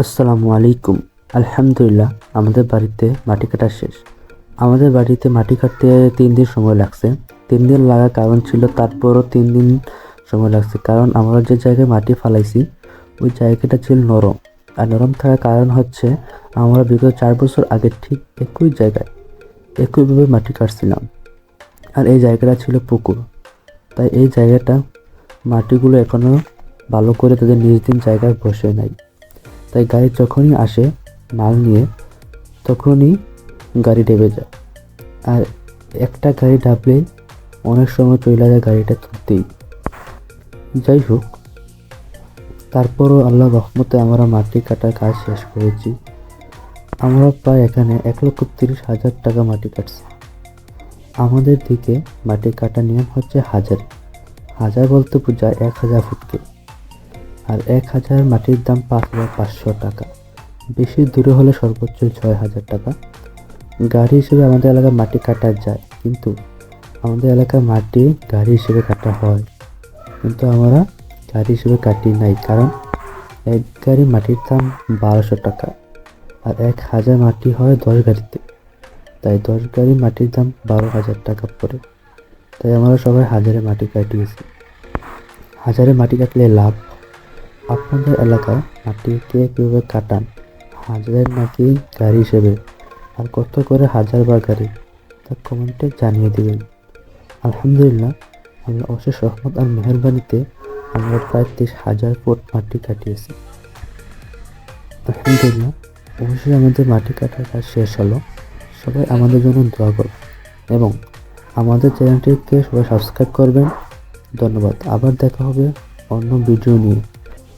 আসসালামু আলাইকুম। আলহামদুলিল্লাহ, আমাদের বাড়িতে মাটি কাটা শেষ। আমাদের বাড়িতে মাটি কাটতে তিন দিন সময় লাগছে। তিন দিন লাগার কারণ ছিল, তারপরও তিন দিন সময় লাগছে। কারণ আমরা যে জায়গায় মাটি ফালাইছি, ওই জায়গাটা ছিল নরম। আর নরম থাকার কারণ হচ্ছে, আমরা বিগত চার বছর আগে ঠিক একই জায়গায়, একইভাবে মাটি কাটছিলাম। আর এই জায়গাটা ছিল পুকুর। তাই এই জায়গাটা মাটিগুলো এখনও ভালো করে তাদের নিজ দিন জায়গায় বসে নাই। তাই গাড়ি যখনই আসে, মাল নিয়ে, তখনই গাড়ি ডেবে যায়। আর একটা গাড়ি ডাবলে অনেক সময় চলে যায় গাড়িটা তুলতেই। যাই হোক, তারপরও আল্লাহ রহমতে আমরা মাটি কাটার কাজ শেষ করেছি। আমরা প্রায় এখানে এক লক্ষ তিরিশ হাজার টাকা মাটি কাটছি। আমাদের দিকে মাটি কাটার নিয়ম হচ্ছে হাজার। হাজার বলতে বোঝায় এক হাজার ফুটকে। আর এক হাজার মাটির দাম পাঁচ হাজার পাঁচশো টাকা। বেশি দূরে হলে সর্বোচ্চ ছয় হাজার টাকা। গাড়ি হিসেবে আমাদের এলাকায় মাটি কাটা যায়, কিন্তু আমাদের এলাকায় মাটি গাড়ি হিসেবে কাটা হয়। কিন্তু আমরা গাড়ি হিসেবে কাটি নাই, কারণ এক গাড়ি মাটির দাম বারোশো টাকা আর এক হাজার মাটি হয় দশ গাড়িতে। তাই দশ গাড়ি মাটির দাম বারো হাজার টাকা পড়ে। তাই আমরা সবাই হাজারে মাটি কাটিয়েছি। হাজারে মাটি কাটলে লাভ আপনাদের এলাকায় মাটি কে কীভাবে কাটান? হাজারের নাকি গাড়ি হিসেবে? আর কত করে হাজার বা গাড়ি? তা কমেন্টে জানিয়ে দেবেন। আলহামদুলিল্লাহ, আল্লাহ অশেষ রহমত আর মেহরবানিতে আমরা প্রায় তেইশ হাজার ফুট মাটি কাটিয়েছি। আলহামদুলিল্লাহ অবশ্যই আমাদের মাটি কাটার কাজ শেষ হলো। সবাই আমাদের জন্য দোয়া করবেন এবং আমাদের চ্যানেলটিকে সবাই সাবস্ক্রাইব করবেন। ধন্যবাদ। আবার দেখা হবে অন্য ভিডিও নিয়ে।